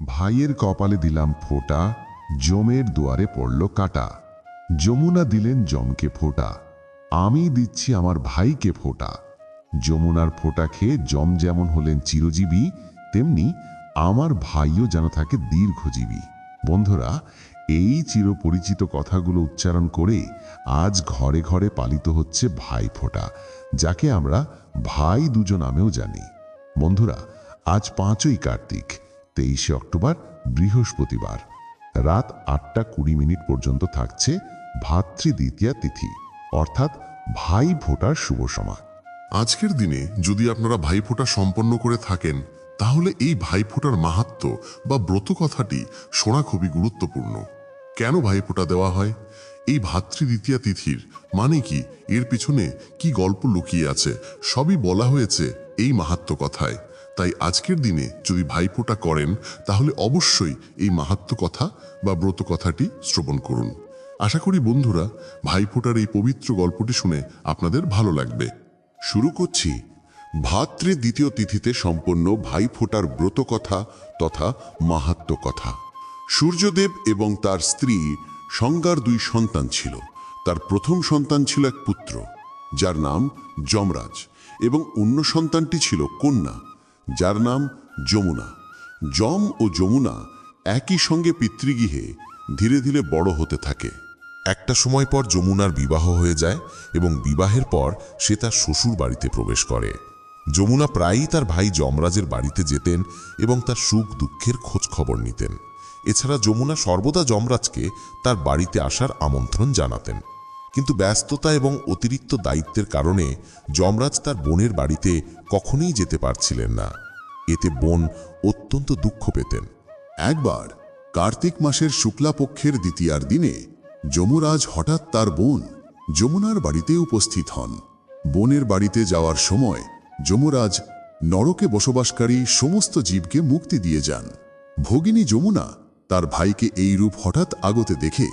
ভাইয়ের কপালে দিলাম ফোঁটা, জমের দুয়ারে পড়ল কাটা। যমুনা দিলেন জমকে ফোঁটা, আমি দিচ্ছি আমার ভাইকে ফোঁটা। যমুনার ফোঁটা খেয়ে জম যেমন হলেন চিরজীবী, তেমনি আমার ভাইও যেন থাকে দীর্ঘজীবী। বন্ধুরা, এই চিরপরিচিত কথাগুলো উচ্চারণ করে আজ ঘরে ঘরে পালিত হচ্ছে ভাই ফোঁটা, যাকে আমরা ভাই দুজন নামেও জানি। বন্ধুরা, আজ পাঁচই কার্তিক তেইশে অক্টোবর, বৃহস্পতিবার। রাত আটটা কুড়ি মিনিট পর্যন্ত থাকছে ভাতৃ দ্বিতীয়া তিথি, অর্থাৎ ভাই ফোটার শুভ সময়। আজকের দিনে যদি আপনারা ভাইফোঁটা সম্পন্ন করে থাকেন, তাহলে এই ভাইফোঁটার মাহাত্ম বা ব্রত কথাটি শোনা খুবই গুরুত্বপূর্ণ। কেন ভাইফোঁটা দেওয়া হয়? এই ভাতৃদ্বিতীয়া তিথির মানে কি? এর পিছনে কি গল্প লুকিয়ে আছে? সবই বলা হয়েছে এই মাহাত্ম কথায়। তাই আজকের দিনে যদি ভাইফোঁটা করেন, তাহলে অবশ্যই এই মাহাত্ম কথা বা ব্রত কথাটি শ্রবণ করুন। আশা করি বন্ধুরা, ভাইফোঁটার এই পবিত্র গল্পটি শুনে আপনাদের ভালো লাগবে। শুরু করছি। ভাতৃ দ্বিতীয় তিথিতে সম্পন্ন ভাইফোঁটার ব্রত কথা তথা মাহাত্ম কথা। সূর্যদেব এবং তার স্ত্রী সংজ্ঞার দুই সন্তান ছিল। তার প্রথম সন্তান ছিল এক পুত্র, যার নাম যমরাজ এবং অন্য সন্তানটি ছিল কন্যা। যার নাম যমুনা। যম ও যমুনা একই সঙ্গে পিতৃগৃহে ধীরে ধীরে বড় হতে থাকে। একটা সময় পর যমুনার বিবাহ হয়ে যায় এবং বিবাহের পর সে তার শ্বশুর বাড়িতে প্রবেশ করে। যমুনা প্রায়ই তার ভাই যমরাজের বাড়িতে যেতেন এবং তার সুখ দুঃখের খোঁজ খবর নিতেন। এছাড়া যমুনা সর্বদা যমরাজকে তার বাড়িতে আসার আমন্ত্রণ জানাতেন। কিন্তু ব্যস্ততা এবং অতিরিক্ত দায়িত্বের কারণে যমরাজ তার বোনের বাড়িতে কখনোই যেতে পারছিলেন না। এতে বোন অত্যন্ত দুঃখ পেতেন। একবার কার্তিক মাসের শুক্লাপক্ষের দ্বিতীয়ার দিনে যমুরাজ হঠাৎ তার বোন যমুনার বাড়িতে উপস্থিত হন। বোনের বাড়িতে যাওয়ার সময় যমুরাজ নরকে বসবাসকারী সমস্ত জীবকে মুক্তি দিয়ে যান। ভগিনী যমুনা তার ভাইকে এই রূপ হঠাৎ আগতে দেখে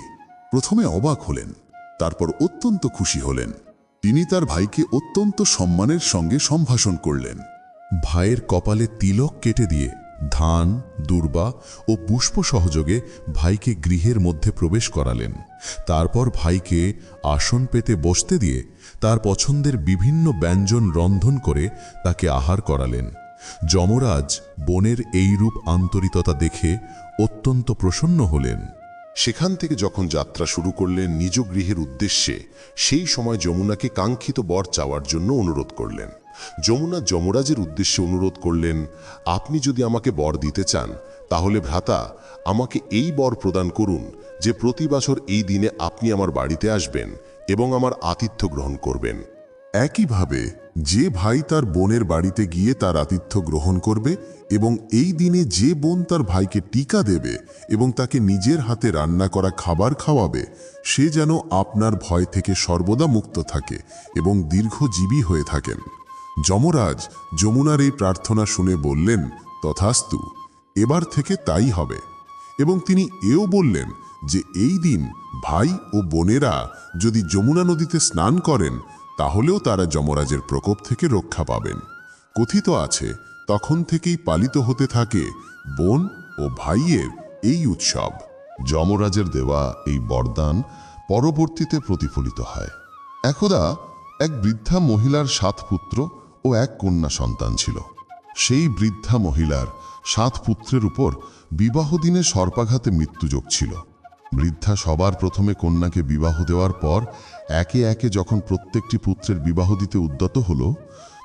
প্রথমে অবাক হলেন। তারপর অত্যন্ত খুশি হলেন। তিনি তার ভাইকে অত্যন্ত সম্মানের সঙ্গে সম্ভাষণ করলেন। ভাইয়ের কপালে তিলক কেটে দিয়ে ধান, দুর্বা ও পুষ্প সহযোগে ভাইকে গৃহের মধ্যে প্রবেশ করালেন। তারপর ভাইকে আসন পেতে বসতে দিয়ে তার পছন্দের বিভিন্ন ব্যঞ্জন রন্ধন করে তাকে আহার করালেন। যমরাজ বনের এই রূপ আন্তরিকতা দেখে অত্যন্ত প্রসন্ন হলেন। সেখান থেকে যখন যাত্রা শুরু করলেন নিজ গৃহের উদ্দেশ্যে, সেই সময় যমুনাকে কাঙ্ক্ষিত বর চাওয়ার জন্য অনুরোধ করলেন। যমুনা যমরাজের উদ্দেশ্যে অনুরোধ করলেন, আপনি যদি আমাকে বর দিতে চান, তাহলে ভ্রাতা, আমাকে এই বর প্রদান করুন যে প্রতি বছর এই দিনে আপনি আমার বাড়িতে আসবেন এবং আমার আতিথ্য গ্রহণ করবেন। একইভাবে যে ভাই তার বোনের বাড়িতে গিয়ে তার আতিথ্য গ্রহণ করবে এবং এই দিনে যে বোন তার ভাইকে টিকা দেবে এবং তাকে নিজের হাতে রান্না করা খাবার খাওয়াবে, সে যেন আপনার ভয় থেকে সর্বদা মুক্ত থাকে এবং দীর্ঘজীবী হয়ে থাকেন। যমরাজ যমুনার এই প্রার্থনা শুনে বললেন, তথাস্তু, এবার থেকে তাই হবে। এবং তিনি এও বললেন যে, এই দিন ভাই ও বোনেরা যদি যমুনা নদীতে স্নান করেন তাহলেও তারা যমরাজের প্রকোপ থেকে রক্ষা পাবেন। কথিত আছে, তখন থেকেই পালিত হতে থাকে বোন ও ভাইয়ের এই উৎসব। যমরাজের দেওয়া এই বরদান পরবর্তীতে প্রতিফলিত হয়। একদা এক বৃদ্ধা মহিলার সাত পুত্র ও এক কন্যা সন্তান ছিল। সেই বৃদ্ধা মহিলার সাত পুত্রের উপর বিবাহ দিনে সর্পাঘাতে মৃত্যুযোগ ছিল। বৃদ্ধা সবার প্রথমে কন্যাকে বিবাহ দেওয়ার পর একে একে যখন প্রত্যেকটি পুত্রের বিবাহ দিতে উদ্যত হল,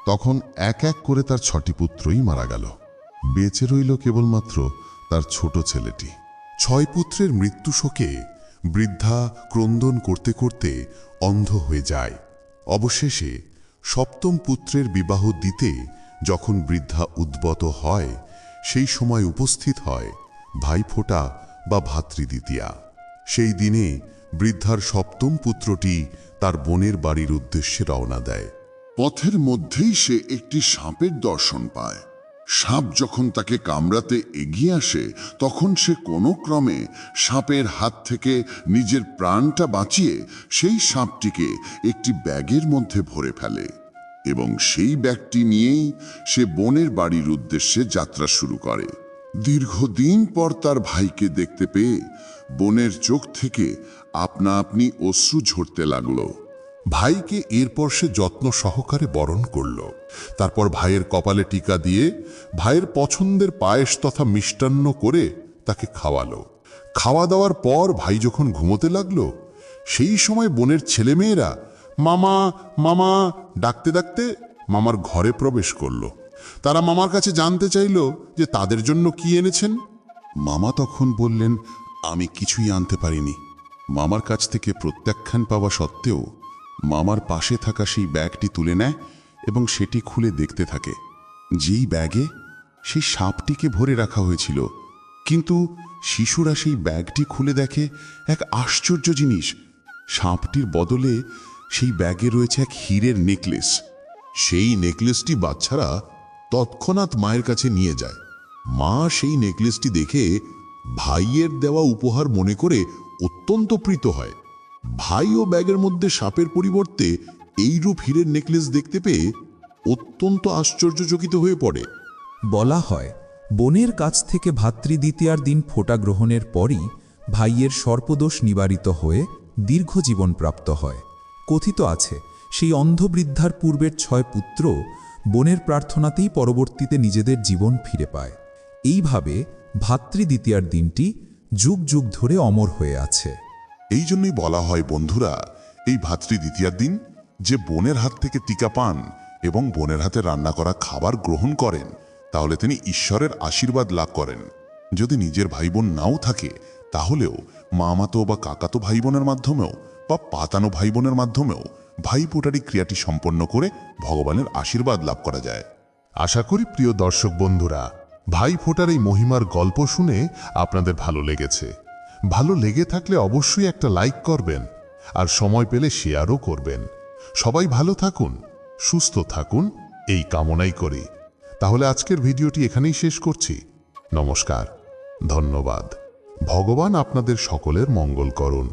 তখন এক এক করে তার ছটি পুত্রই মারা গেল। বেঁচে রইল কেবলমাত্র তার ছোট ছেলেটি। ছয় পুত্রের মৃত্যু শোকে বৃদ্ধা ক্রন্দন করতে করতে অন্ধ হয়ে যায়। অবশেষে সপ্তম পুত্রের বিবাহ দিতে যখন বৃদ্ধা উদ্বত হয়, সেই সময় উপস্থিত হয় ভাইফোঁটা বা ভাতৃদ্বিতীয়া। সেই দিনে বৃদ্ধার সপ্তম পুত্রটি তার বোনের বাড়ির উদ্দেশ্যে রওনা দেয়। পথের মধ্যেই সে একটি সাপের দর্শন পায়। সাপ যখন তাকে কামড়াতে এগিয়ে আসে, তখন সে কোনো ক্রমে সাপের হাত থেকে নিজের প্রাণটা বাঁচিয়ে সেই সাপটিকে একটি ব্যাগের মধ্যে ভরে ফেলে এবং সেই ব্যাগটি নিয়েই সে বনের বাড়ির উদ্দেশ্যে যাত্রা শুরু করে। দীর্ঘদিন পর তার ভাইকে দেখতে পেয়ে বোনের চোখ থেকে আপনা আপনি অশ্রু ঝরতে লাগল। ভাইকে এরপর সে যত্ন সহকারে বরণ করল। তারপর ভাইয়ের কপালে টিকা দিয়ে ভাইয়ের পছন্দের পায়েস তথা মিষ্টান্ন করে তাকে খাওয়ালো। খাওয়া দাওয়ার পর ভাই যখন ঘুমোতে লাগল, সেই সময় বোনের ছেলেমেয়েরা মামা মামা ডাকতে ডাকতে মামার ঘরে প্রবেশ করল। তারা মামার কাছে জানতে চাইল যে তাদের জন্য কি এনেছেন। মামা তখন বললেন, আমি কিছুই আনতে পারিনি। মামার কাছ থেকে প্রত্যাখ্যান পাওয়া সত্ত্বেও মামার পাশে থাকা সেই ব্যাগটি তুলে নেয় এবং সেটি খুলে দেখতে থাকে। যেই ব্যাগে সেই সাপটিকে ভরে রাখা হয়েছিল। কিন্তু শিশুরা সেই ব্যাগটি খুলে দেখে এক আশ্চর্য জিনিস। সাপটির বদলে সেই ব্যাগে রয়েছে এক হীরের নেকলেস। সেই নেকলেসটি বাচ্চারা তৎক্ষণাৎ মায়ের কাছে নিয়ে যায়। মা সেই নেকলেসটি দেখে ভাইয়ের দেওয়া উপহার মনে করে অত্যন্ত প্রীত হয়। ভাই ও ব্যাগের মধ্যে সাপের পরিবর্তে এইরূপ হীরের নেকলেস দেখতে পেয়ে অত্যন্ত আশ্চর্যচকিত হয়ে পড়ে। বলা হয়, বোনের কাছ থেকে ভাতৃদ্বিতীয়ার দিন ফোটা গ্রহণের পরই ভাইয়ের সর্পদোষ নিবারিত হয়ে দীর্ঘ জীবন প্রাপ্ত হয়। কথিত আছে, সেই অন্ধবৃদ্ধার পূর্বের ছয় পুত্র বোনের প্রার্থনাতেই পরবর্তীতে নিজেদের জীবন ফিরে পায়। এইভাবে ভাতৃদ্বিতীয়ার দিনটি যুগ যুগ ধরে অমর হয়ে আছে। এই জন্যই বলা হয়, বন্ধুরা, এই ভাতৃ দ্বিতীয়ার দিন যে বোনের হাত থেকে টিকা পান এবং বোনের হাতে রান্না করা খাবার গ্রহণ করেন, তাহলে তিনি ঈশ্বরের আশীর্বাদ লাভ করেন। যদি নিজের ভাই বোন নাও থাকে তাহলেও মামাতো বা কাকাতো ভাই বোনের মাধ্যমেও বা পাতানো ভাই বোনের মাধ্যমেও ভাই ফোটারি ক্রিয়াটি সম্পন্ন করে ভগবানের আশীর্বাদ লাভ করা যায়। আশা করি প্রিয় দর্শক বন্ধুরা, ভাই ফোটার এই মহিমার গল্প শুনে আপনাদের ভালো লেগেছে। ভালো লেগে থাকলে অবশ্যই একটা লাইক করবেন আর সময় পেলে শেয়ারও করবেন। সবাই ভালো থাকুন, সুস্থ থাকুন, এই কামনাই করি। তাহলে আজকের ভিডিওটি এখানেই শেষ করছি। নমস্কার, ধন্যবাদ। ভগবান আপনাদের সকলের মঙ্গল করুন।